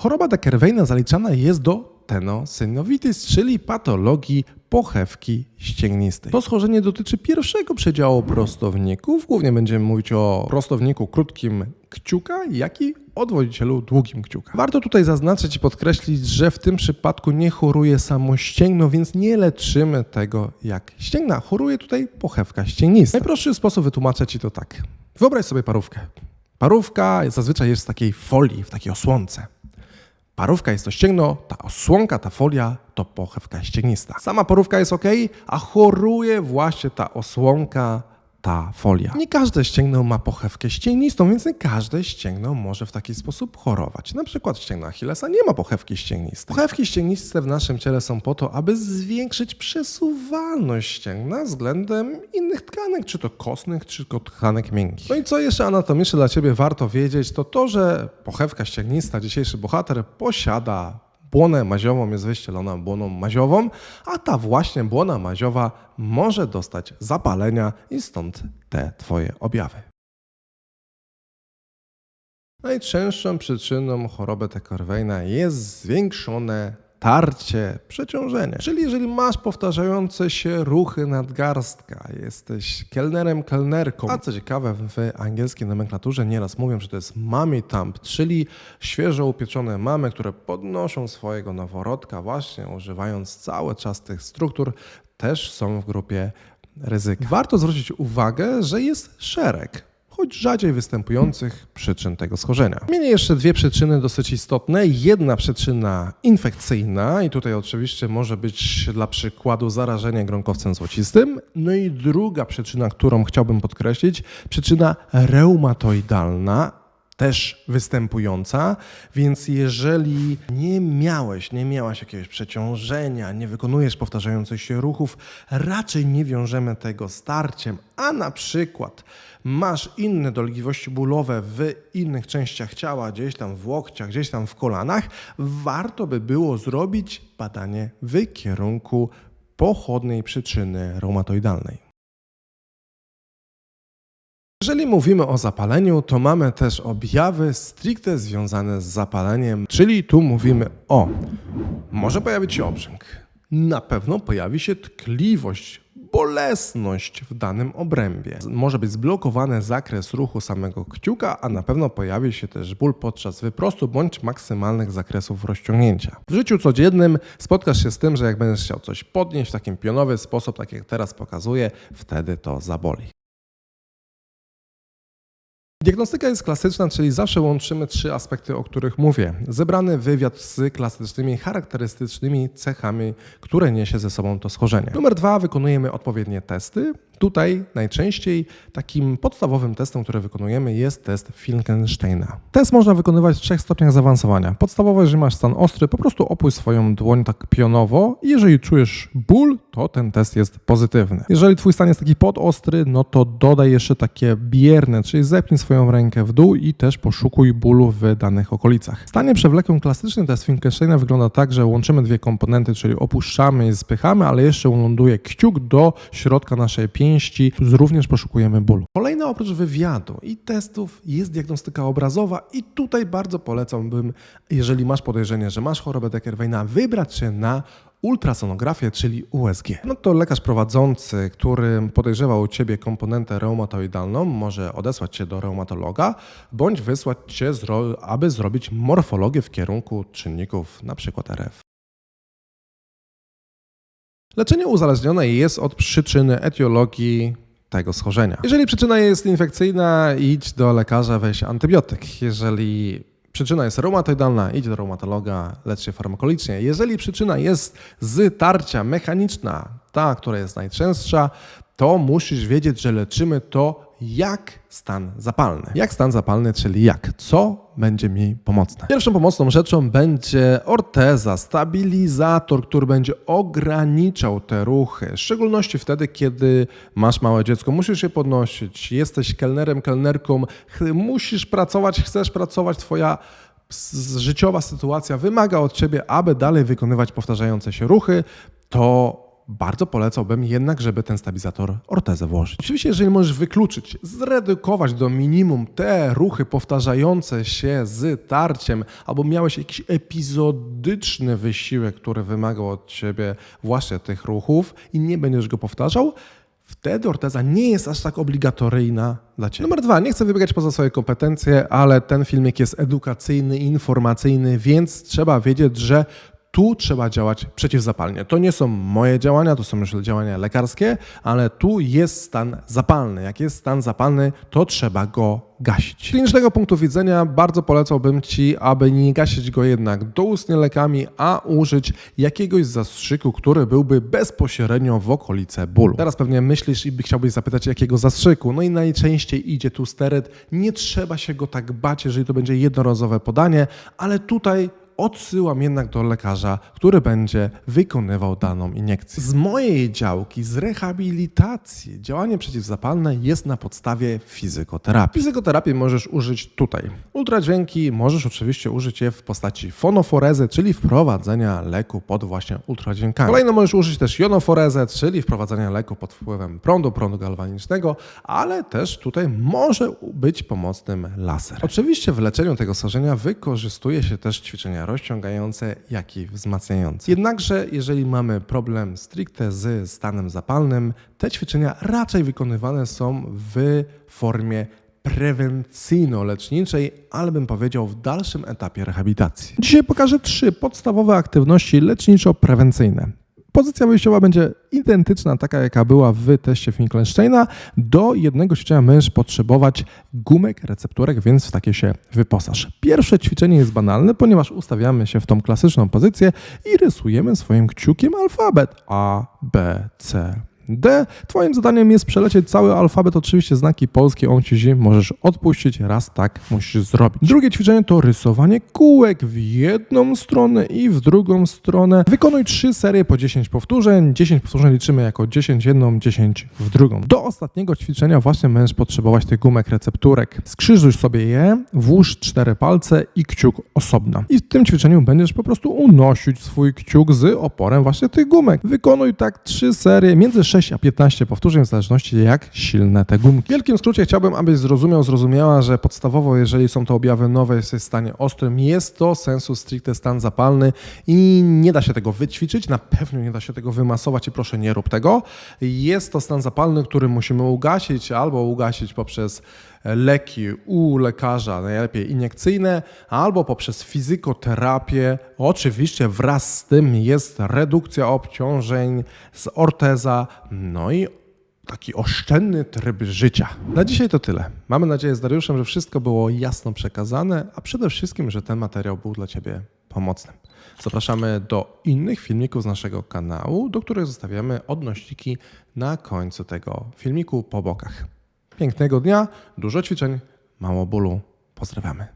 Choroba Deckerweina zaliczana jest do tenosynovitis, czyli patologii pochewki ścięgnistej. To schorzenie dotyczy pierwszego przedziału prostowników. Głównie będziemy mówić o prostowniku krótkim kciuka, jak i odwodzicielu długim kciuka. Warto tutaj zaznaczyć i podkreślić, że w tym przypadku nie choruje samo ścięgno, więc nie leczymy tego jak ścięgna. Choruje tutaj pochewka ścięgnista. Najprostszy sposób wytłumaczę Ci to tak. Wyobraź sobie parówkę. Parówka zazwyczaj jest w takiej folii, w takiej osłonce. Parówka jest to ścięgno, ta osłonka, ta folia to pochewka ścięgnista. Sama parówka jest ok, a choruje właśnie ta osłonka, ta folia. Nie każde ścięgno ma pochewkę ścięgnistą, więc nie każde ścięgno może w taki sposób chorować. Na przykład ścięgno Achillesa nie ma pochewki ścięgnistej. Pochewki ścięgniste w naszym ciele są po to, aby zwiększyć przesuwalność ścięgna względem innych tkanek, czy to kostnych, czy to tkanek miękkich. No i co jeszcze anatomicznie dla Ciebie warto wiedzieć, to to, że pochewka ścięgnista, dzisiejszy bohater, posiada błonę maziową, jest wyścielona błoną maziową, a ta właśnie błona maziowa może dostać zapalenia i stąd te Twoje objawy. Najczęstszą przyczyną choroby Tekorwejna jest zwiększone tarcie, przeciążenie. Czyli jeżeli masz powtarzające się ruchy nadgarstka, jesteś kelnerem, kelnerką, a co ciekawe w angielskiej nomenklaturze nieraz mówią, że to jest mommy thumb, czyli świeżo upieczone mamy, które podnoszą swojego noworodka właśnie używając cały czas tych struktur, też są w grupie ryzyka. Warto zwrócić uwagę, że jest szereg choć rzadziej występujących przyczyn tego schorzenia. Mieli jeszcze dwie przyczyny dosyć istotne. Jedna przyczyna infekcyjna i tutaj oczywiście może być dla przykładu zarażenie gronkowcem złocistym. No i druga przyczyna, którą chciałbym podkreślić, przyczyna reumatoidalna, też występująca, więc jeżeli nie miałeś, nie miałaś jakiegoś przeciążenia, nie wykonujesz powtarzających się ruchów, raczej nie wiążemy tego starciem, a na przykład masz inne dolegliwości bólowe w innych częściach ciała, gdzieś tam w łokciach, gdzieś tam w kolanach, warto by było zrobić badanie w kierunku pochodnej przyczyny reumatoidalnej. Jeżeli mówimy o zapaleniu, to mamy też objawy stricte związane z zapaleniem, czyli tu mówimy o może pojawić się obrzęk, na pewno pojawi się tkliwość, bolesność w danym obrębie. Może być zblokowany zakres ruchu samego kciuka, a na pewno pojawi się też ból podczas wyprostu bądź maksymalnych zakresów rozciągnięcia. W życiu codziennym spotkasz się z tym, że jak będziesz chciał coś podnieść w takim pionowy sposób, tak jak teraz pokazuję, wtedy to zaboli. Diagnostyka jest klasyczna, czyli zawsze łączymy trzy aspekty, o których mówię. Zebrany wywiad z klasycznymi, charakterystycznymi cechami, które niesie ze sobą to schorzenie. Numer dwa, wykonujemy odpowiednie testy. Tutaj najczęściej takim podstawowym testem, który wykonujemy jest test Finkelsteina. Test można wykonywać w trzech stopniach zaawansowania. Podstawowo, jeżeli masz stan ostry, po prostu opuść swoją dłoń tak pionowo i jeżeli czujesz ból, to ten test jest pozytywny. Jeżeli twój stan jest taki podostry, no to dodaj jeszcze takie bierne, czyli zepnij swoją rękę w dół i też poszukuj bólu w danych okolicach. Stanie przewlekłym klasyczny test Finkelsteina wygląda tak, że łączymy dwie komponenty, czyli opuszczamy i spychamy, ale jeszcze ląduje kciuk do środka naszej pięści, również poszukujemy bólu. Kolejna oprócz wywiadu i testów jest diagnostyka obrazowa i tutaj bardzo polecałbym, jeżeli masz podejrzenie, że masz chorobę Deckerweina, wybrać się na ultrasonografię, czyli USG. No to lekarz prowadzący, który podejrzewa u Ciebie komponentę reumatoidalną, może odesłać Cię do reumatologa, bądź wysłać Cię, aby zrobić morfologię w kierunku czynników, np. RF. Leczenie uzależnione jest od przyczyny etiologii tego schorzenia. Jeżeli przyczyna jest infekcyjna, idź do lekarza, weź antybiotyk. Jeżeli przyczyna jest reumatoidalna, idź do reumatologa, lecz się farmakologicznie. Jeżeli przyczyna jest z tarcia mechaniczna, ta, która jest najczęstsza, to musisz wiedzieć, że leczymy to jak stan zapalny. Jak stan zapalny, czyli jak? Co będzie mi pomocne? Pierwszą pomocną rzeczą będzie orteza, stabilizator, który będzie ograniczał te ruchy. W szczególności wtedy, kiedy masz małe dziecko, musisz je podnosić, jesteś kelnerem, kelnerką, musisz pracować, chcesz pracować, twoja życiowa sytuacja wymaga od ciebie, aby dalej wykonywać powtarzające się ruchy, to bardzo polecałbym jednak, żeby ten stabilizator ortezę włożyć. Oczywiście, jeżeli możesz wykluczyć, zredukować do minimum te ruchy powtarzające się z tarciem, albo miałeś jakiś epizodyczny wysiłek, który wymagał od ciebie właśnie tych ruchów i nie będziesz go powtarzał, wtedy orteza nie jest aż tak obligatoryjna dla Ciebie. Numer dwa, nie chcę wybiegać poza swoje kompetencje, ale ten filmik jest edukacyjny, informacyjny, więc trzeba wiedzieć, że tu trzeba działać przeciwzapalnie. To nie są moje działania, to są już działania lekarskie, ale tu jest stan zapalny. Jak jest stan zapalny, to trzeba go gasić. Z klinicznego punktu widzenia bardzo polecałbym Ci, aby nie gasić go jednak doustnie lekami, a użyć jakiegoś zastrzyku, który byłby bezpośrednio w okolice bólu. Teraz pewnie myślisz i by chciałbyś zapytać, jakiego zastrzyku. No i najczęściej idzie tu steryt. Nie trzeba się go tak bać, jeżeli to będzie jednorazowe podanie, ale tutaj odsyłam jednak do lekarza, który będzie wykonywał daną iniekcję. Z mojej działki, z rehabilitacji, działanie przeciwzapalne jest na podstawie fizykoterapii. Fizykoterapię możesz użyć tutaj. Ultradźwięki możesz oczywiście użyć je w postaci fonoforezy, czyli wprowadzenia leku pod właśnie ultradźwiękami. Kolejno możesz użyć też jonoforezę, czyli wprowadzenia leku pod wpływem prądu, prądu galwanicznego, ale też tutaj może być pomocnym laser. Oczywiście w leczeniu tego starzenia wykorzystuje się też ćwiczenia rozciągające, jak i wzmacniające. Jednakże, jeżeli mamy problem stricte z stanem zapalnym, te ćwiczenia raczej wykonywane są w formie prewencyjno-leczniczej, ale bym powiedział w dalszym etapie rehabilitacji. Dzisiaj pokażę trzy podstawowe aktywności leczniczo-prewencyjne. Pozycja wyjściowa będzie identyczna, taka jaka była w teście Finkelsteina. Do jednego ćwiczenia będziesz potrzebować gumek, recepturek, więc w takie się wyposaż. Pierwsze ćwiczenie jest banalne, ponieważ ustawiamy się w tą klasyczną pozycję i rysujemy swoim kciukiem alfabet A, B, C, D. Twoim zadaniem jest przelecieć cały alfabet, oczywiście znaki polskie, on ci możesz odpuścić, raz tak musisz zrobić. Drugie ćwiczenie to rysowanie kółek w jedną stronę i w drugą stronę. Wykonuj trzy serie po 10 powtórzeń. 10 powtórzeń liczymy jako 10 w jedną, 10 w drugą. Do ostatniego ćwiczenia właśnie będziesz potrzebować tych gumek recepturek. Skrzyżuj sobie je, włóż cztery palce i kciuk osobno. I w tym ćwiczeniu będziesz po prostu unosić swój kciuk z oporem właśnie tych gumek. Wykonuj tak trzy serie między 6 6 a 15 powtórzeń, w zależności jak silne te gumki. W wielkim skrócie chciałbym, abyś zrozumiał, zrozumiała, że podstawowo, jeżeli są to objawy nowe, jesteś w stanie ostrym, jest to sensu stricte stan zapalny i nie da się tego wyćwiczyć, na pewno nie da się tego wymasować i proszę nie rób tego. Jest to stan zapalny, który musimy ugasić albo ugasić poprzez leki u lekarza, najlepiej iniekcyjne, albo poprzez fizykoterapię. Oczywiście wraz z tym jest redukcja obciążeń z orteza, no i taki oszczędny tryb życia. Na dzisiaj to tyle. Mamy nadzieję z Dariuszem, że wszystko było jasno przekazane, a przede wszystkim, że ten materiał był dla Ciebie pomocny. Zapraszamy do innych filmików z naszego kanału, do których zostawiamy odnośniki na końcu tego filmiku po bokach. Pięknego dnia, dużo ćwiczeń, mało bólu. Pozdrawiamy.